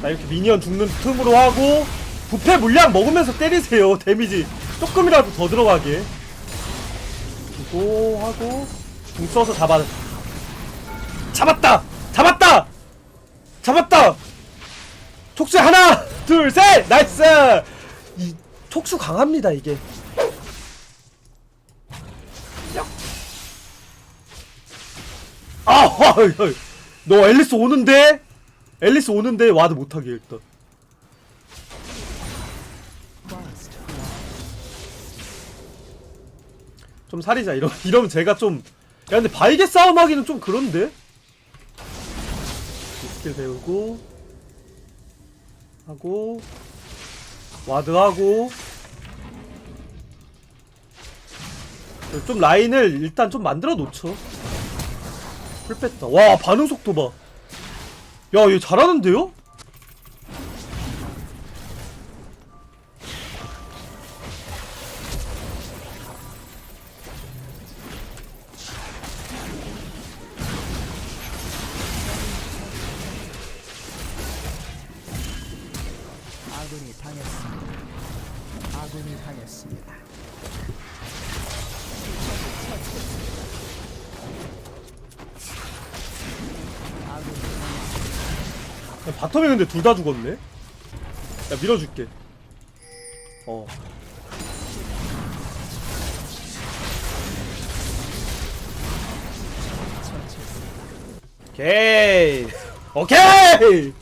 자 이렇게 미니언 죽는 틈으로 하고 부패 물량 먹으면서 때리세요. 데미지 조금이라도 더 들어가게. 그리고 하고 궁 써서 잡아. 잡았다! 잡았다! 잡았다! 촉수 하나 둘 셋! 나이스! 이 촉수 강합니다 이게. 아, 너 앨리스 오는데? 앨리스 오는데 와드 못하게 일단. 좀 살이자 이러 이러면 제가 좀. 야 근데 바이게 싸움 하기는 좀 그런데. 스킬 배우고 하고 와드 하고 좀 라인을 일단 좀 만들어 놓죠. 풀 뺐다. 와 반응 속도 봐. 야얘 잘하는데요? 아군이 당했습니다. 아군이 바텀이 근데 둘 다 죽었네. 야 밀어줄게. 어. 오케이. 오케이.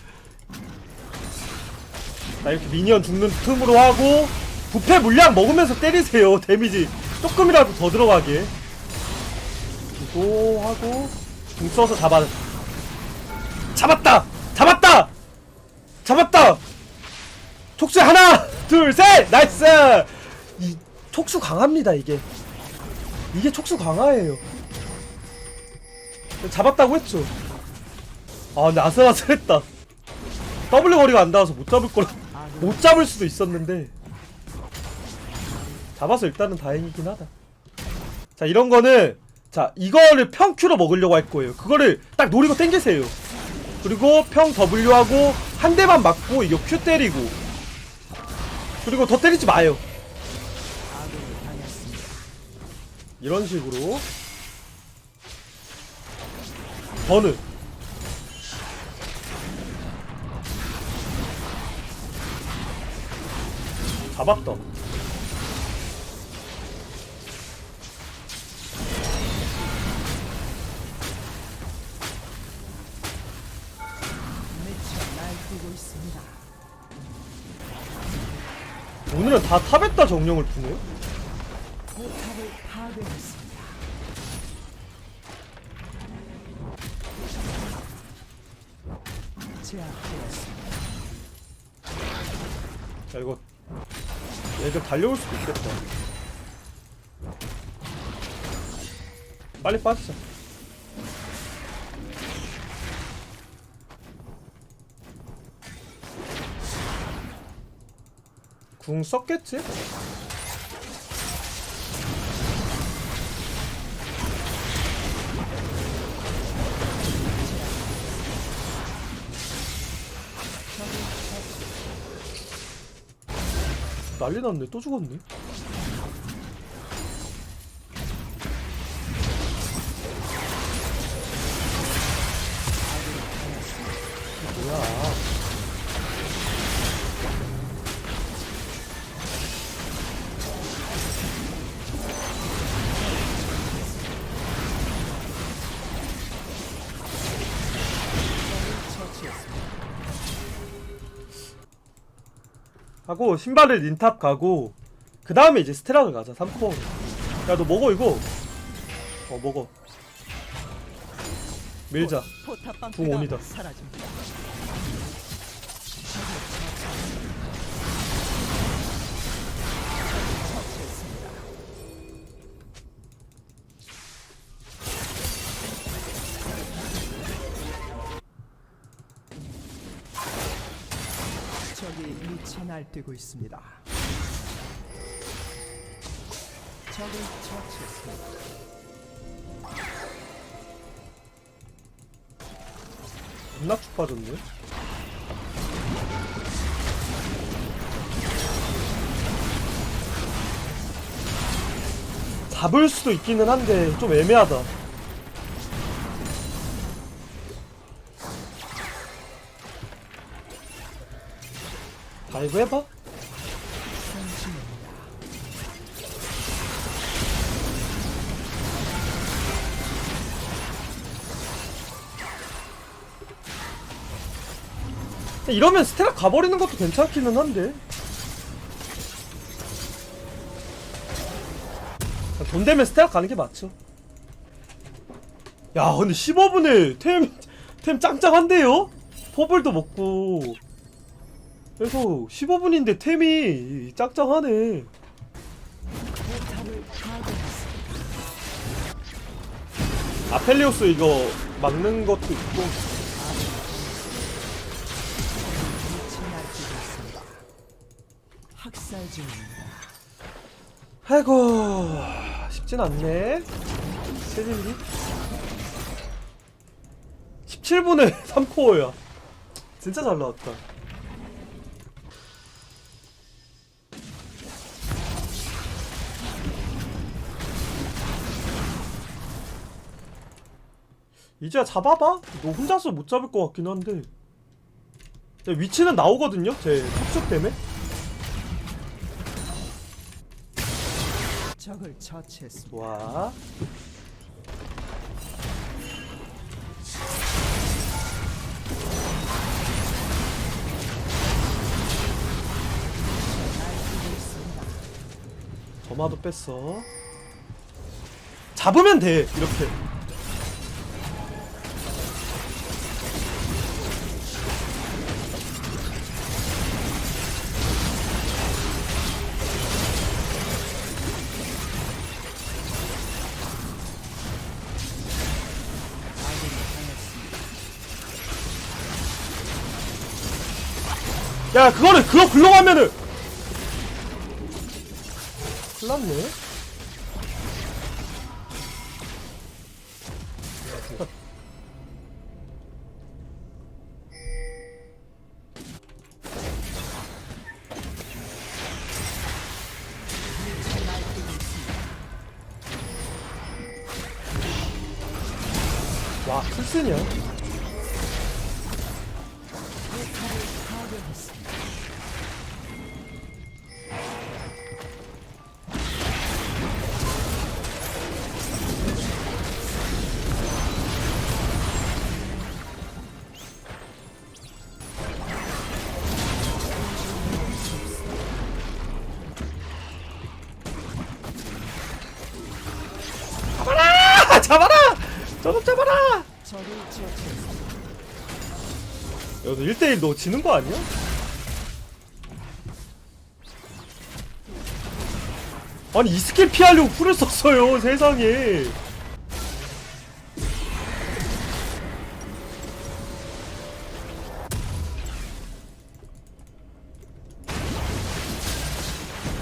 자 이렇게 미니언 죽는 틈으로 하고 부패 물량 먹으면서 때리세요 데미지 조금이라도 더 들어가게 그리고 하고 궁 써서 잡아 잡았다 잡았다! 촉수 하나 둘 셋! 나이스! 이 촉수 강합니다 이게. 이게 촉수 강화예요. 잡았다고 했죠? 아 근데 아슬아슬했다. W 거리가 안 닿아서 못 잡을 거라 못 잡을 수도 있었는데. 잡아서 일단은 다행이긴 하다. 자 이런 거는 자 이거를 평 Q로 먹으려고 할 거예요. 그거를 딱 노리고 땡기세요. 그리고 평 W 하고 한 대만 맞고 이거 Q 때리고. 그리고 더 때리지 마요. 이런 식으로. 버는 잡았다 오늘은 다 탑에다 정령을 푸네 포탑을 파괴했습니다. 제압되었습니다. 자 이거 얘들 달려올 수도 있겠다 빨리 빠지자 궁 썼겠지? 난리 났네. 또 죽었네. 뭐야 하고 신발을 닌탑 가고 그 다음에 이제 스테락을 가자 3코어 야너 먹어 이거. 어 먹어. 밀자. 궁 온이다. 미쳐 날뛰고 있습니다. 적을 처치했습니다. 겁나 축 빠졌네. 잡을 수도 있기는 한데 좀 애매하다. 다이브 해봐. 이러면 스테라 가버리는 것도 괜찮기는 한데. 돈 되면 스테라 가는 게 맞죠. 야, 근데 15분에 템, 템 짱짱한데요? 포블도 먹고. 그래서 15분인데 템이 파괴했습니다. 아펠리오스 이거 막는 것도 있고. 아이고, 쉽진 않네. 세진이 17분에 3코어야. 진짜 잘 나왔다. 이제야 잡아봐? 너 혼자서 못 잡을 것 같긴 한데. 네, 위치는 나오거든요? 제 탑쪽 때문에? 적을 처치했습니다. 점화도 뺐어. 잡으면 돼, 이렇게. 야, 그거를, 그거 굴러가면은! 큰일 났네. 와, 풀스냐? 처치했습니다. 여기서 1대1 너 지는 거 아니야? 아니 이 스킬 피하려고 풀을 썼어요 세상에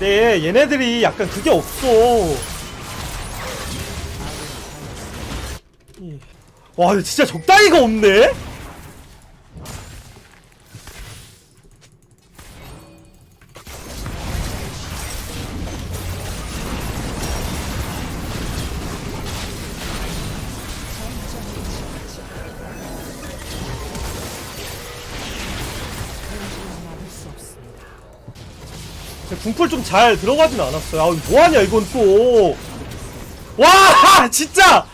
네 얘네들이 약간 그게 없어 와 진짜 적당히가 없네. 궁풀 좀 잘 들어가진 않았어요. 아, 뭐하냐, 이건 또. 와! 진짜!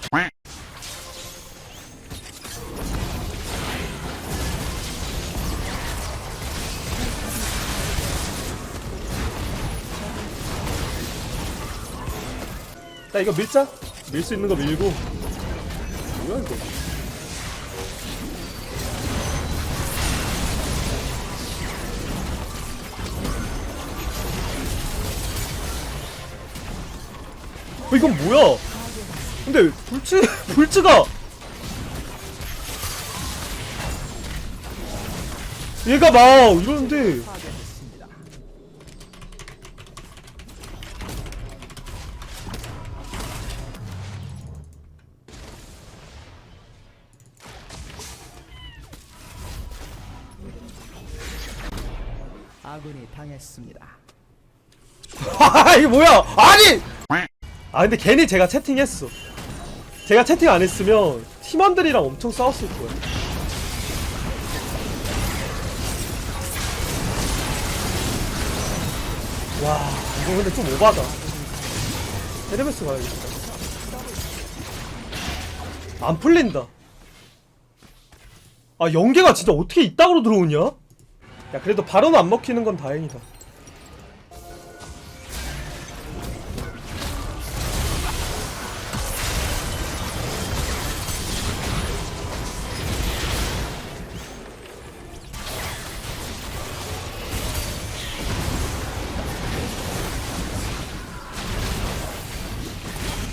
자, 이거 밀자. 밀 수 있는 거 밀고. 뭐야, 이거. 어, 이건 뭐야? 근데 불츠 불츠가 얘가 막 이러는데 아군이 당했습니다. 아 이게 뭐야? 아니 아 근데 괜히 제가 채팅했어 제가 채팅 안 했으면 팀원들이랑 엄청 싸웠을 거야 와 이거 근데 좀 오바다 헤르메스 가야겠다 안 풀린다 아 연계가 진짜 어떻게 이따구로 들어오냐? 야 그래도 바로는 안 먹히는 건 다행이다.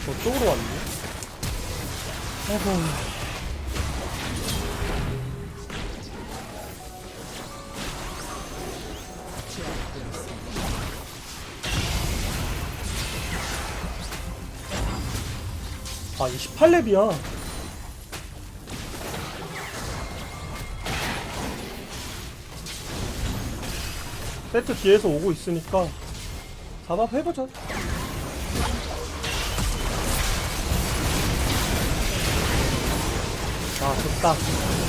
저쪽으로 왔네. 아이고 아, 28렙이야. 세트 뒤에서 오고 있으니까 잡아 해보자. 아, 좋다.